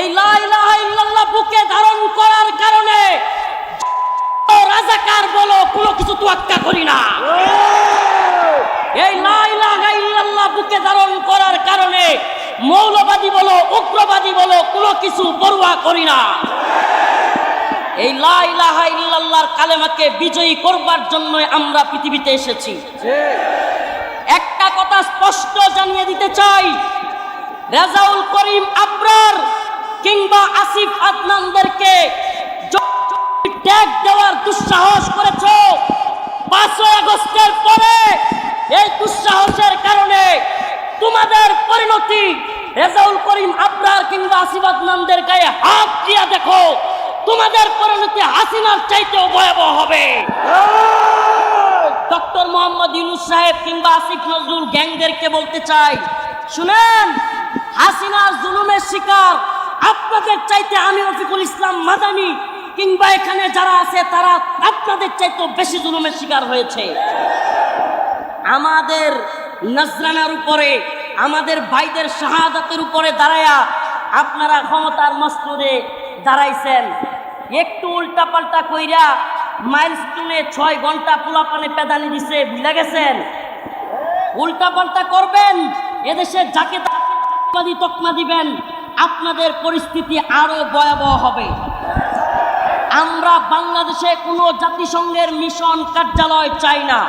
এই লা ইলাহা ইল্লাল্লাহ বুকে ধারণ করার কারণে রাজাকার বলো, কোনো কিছু তোয়াক্কা করি না। এই লা ইলাহা ইল্লাল্লাহ বুকে ধারণ করার কারণে মৌলবাদী বলো, উগ্রবাদী বলো, কোনো কিছু পরোয়া করি না। এই লা ইলাহা ইল্লাল্লাহর কালেমাকে বিজয়ী করবার জন্য আমরা পৃথিবীতে এসেছি। একটা কথা স্পষ্ট জানিয়ে দিতে চাই, রেজাউল করিম আবরার কিংবা আসিফ আদনানদেরকে ট্যাগ দেওয়ার দুঃসাহস করেছ। পাঁচই আগস্টের পরে এই দুঃসাহসের কারণে তোমাদের পরিণতি রেজাউল করিম আবরার কিংবা আসিফ আদনানদের গায়ে হাত দিয়া দেখো, তোমাদের পরিণতি হাসিনার চাইতেও ভয়াবহ হবে। ডক্টর মোহাম্মদ ইউনুস সাহেব কিংবা আসিফ নজরুল গ্যাংদেরকে বলতে চাই, শুনেন, হাসিনার জুলুমের শিকার আপনাদের চাইতে আমি রফিকুল ইসলাম মাদানি, কিংবা এখানে যারা আছে তারা আপনাদের চাইতেও বেশি জুলুমের শিকার হয়েছে। আমাদের নজরানার উপরে, আমাদের ভাইদের শাহাদাতের উপরে দাঁড়ায়া আপনারা ক্ষমতার মস্তরে দাঁড়াইছেন। একটু উল্টা পাল্টা কইরা মাইলস্টোনে ছয় ঘণ্টা পোলাপানে পেদানি দিছে, বুঝলে গেছেন? উল্টা পাল্টা করবেন, এদেশে যাকে তাকে তকমা দিবেন আপনাদের পরিস্থিতি আরও ভয়াবহ হবে। আমরা বাংলাদেশে কোনো জাতিসংঘের মিশন কার্যালয় চাই না।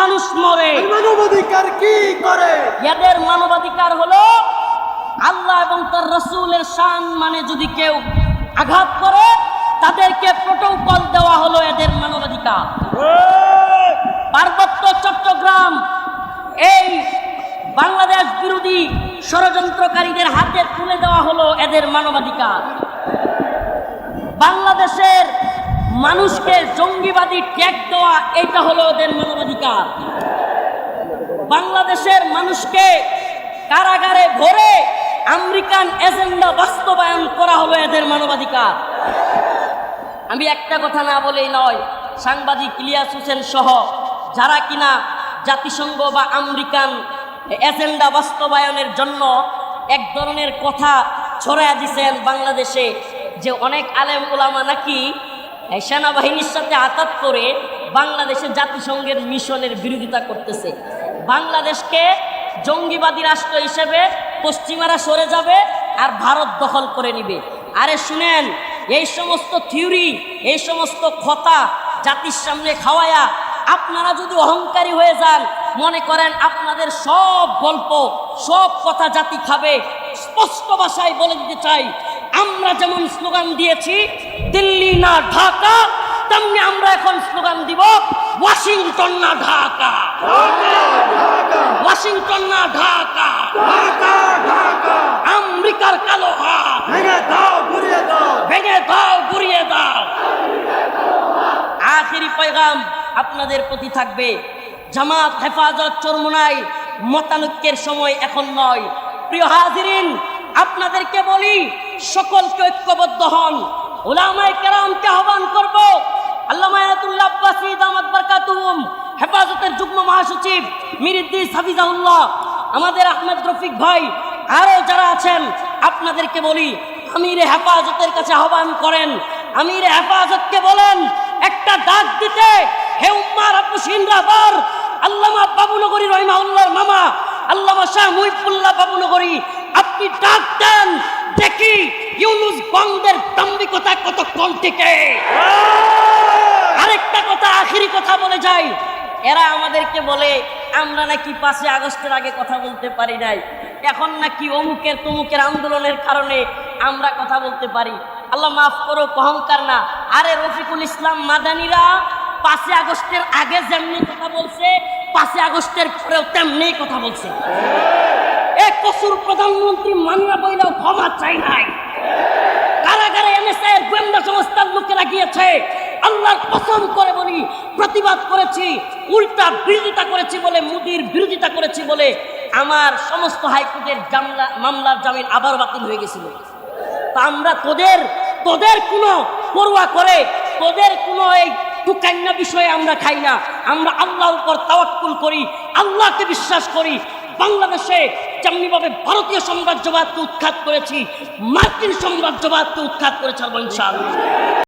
মানুষ মরে? মানবাধিকার কি করে? এদের মানবাধিকার হলো আল্লাহ এবং তার রসুলের শান মানে যদি কেউ আঘাত করে তাদেরকে প্রোটোকল দেওয়া হলো এদের মানবাধিকার। পার্বত্য চট্টগ্রাম এই বাংলাদেশ বিরোধী ষড়যন্ত্রকারীদের হাতে তুলে দেওয়া হলো এদের মানবাধিকার। বাংলাদেশের মানুষকে জঙ্গিবাদী ট্যাগ দেওয়া, এটা হলো ওদের মানবাধিকার। বাংলাদেশের মানুষকে কারাগারে ভরে আমেরিকান এজেন্ডা বাস্তবায়ন করা হলো এদের মানবাধিকার। আমি একটা কথা না বলেই নয়, সাংবাদিক ইলিয়াস হোসেন সহ যারা কিনা জাতিসংঘ বা আমেরিকান এজেন্ডা বাস্তবায়নের জন্য এক ধরনের কথা ছড়াইয়া দিছেন বাংলাদেশে যে অনেক আলেম ওলামা নাকি সেনাবাহিনীর সাথে আঘাত করে বাংলাদেশের জাতিসংঘের মিশনের বিরোধিতা করতেছে। বাংলাদেশকে জঙ্গিবাদী রাষ্ট্র হিসেবে পশ্চিমারা সরে যাবে আর ভারত দখল করে নিবে। আরে শুনেন, এই সমস্ত থিওরি, এই সমস্ত কথা জাতির সামনে খাওয়ায়া আপনারা যদি অহংকারী হয়ে যান মনে করেন আপনাদের সব গল্প, সব কথা জাতি খাবে। স্পষ্ট ভাষায় বলে দিতে চাই, আমরা যেমন স্লোগান দিয়েছি, দিল্লি না ঢাকা, তেমনি আমরা এখন স্লোগান দিব, ওয়াশিংটন না ঢাকা। ওয়াশিংটন না ঢাকা। আমেরিকার কালো হাত। ভেঙে দাও ঘুরিয়ে দাও। আখিরি পয়গাম আপনাদের প্রতি থাকবে। জামাত, হেফাজত, চরমুনাই মতানৈক্যের সময় এখন নয়। প্রিয় হাজিরিন, আপনাদেরকে বলি, সকলকে ঐক্যবদ্ধ হন। ওলামায় কেরামকে আহ্বান করব, আল্লামা আয়াতুল্লাহ আব্বাসী দামাত বারকাতুহুম, হেফাজতের যুগ্ম মহাসচিব মিরিদ্দিস হাফিজাউল্লাহ আমাদের আহমেদ রফিক ভাই, আরও যারা আছেন, আপনাদেরকে বলি, আমির হেফাজতের কাছে আহ্বান করেন, আমির হেফাজতকে বলেন একটা ডাক দিতে হে উম্মার আপু সিন্দ্রাবার আল্লামা বাবুনগরী রহিমাউল্লাহর মামা আল্লামা শাহ মুহিবুল্লাহ বাবুনগরী আপনি ডাক দেন দেখি ইউনুস বঙ্গের দাম্ভিকতা কম থেকে আরেকটা কথা আখিরি কথা বলে যাই। এরা আমাদেরকে বলে আমরা নাকি পাঁচে আগস্টের আগে কথা বলতে পারি নাই। এখন নাকি অমুকের তমুকের আন্দোলনের কারণে আমরা কথা বলতে পারি। আল্লাহ মাফ করো অহংকার না। আরে রফিকুল ইসলাম মাদানিরা পাঁচে আগস্টের আগে যেমনি কথা বলছে পাঁচে আগস্টের পরেও তেমনি কথা বলছে। এক কসুর প্রধানমন্ত্রী মানিয়া বইলেও ক্ষমা চাই নাই। কারাগারে এনএসআই এর গোয়েন্দা সংস্থার লোকেরা গিয়েছে। আল্লাহর কসম করে বলি, প্রতিবাদ করেছি, উল্টা বিরোধিতা করেছি বলে, মোদির বিরোধিতা করেছি বলে, আমার সমস্ত হাইকোর্টের মামলার জামিন আবার বাতিল হয়ে গেছিল। তা আমরা তোদের তোদের কোনো পড়ুয়া করে, তোদের কোনো এই টুকান্না বিষয়ে আমরা খাই না। আমরা আল্লাহর উপর তাওয়াক্কুল করি, আল্লাহকে বিশ্বাস করি। বাংলাদেশে যেমনিভাবে ভারতীয় সাম্রাজ্যবাদকে উৎখাত করেছি, মার্কিন সাম্রাজ্যবাদকে উৎখাত করেছে ইনশাআল্লাহ।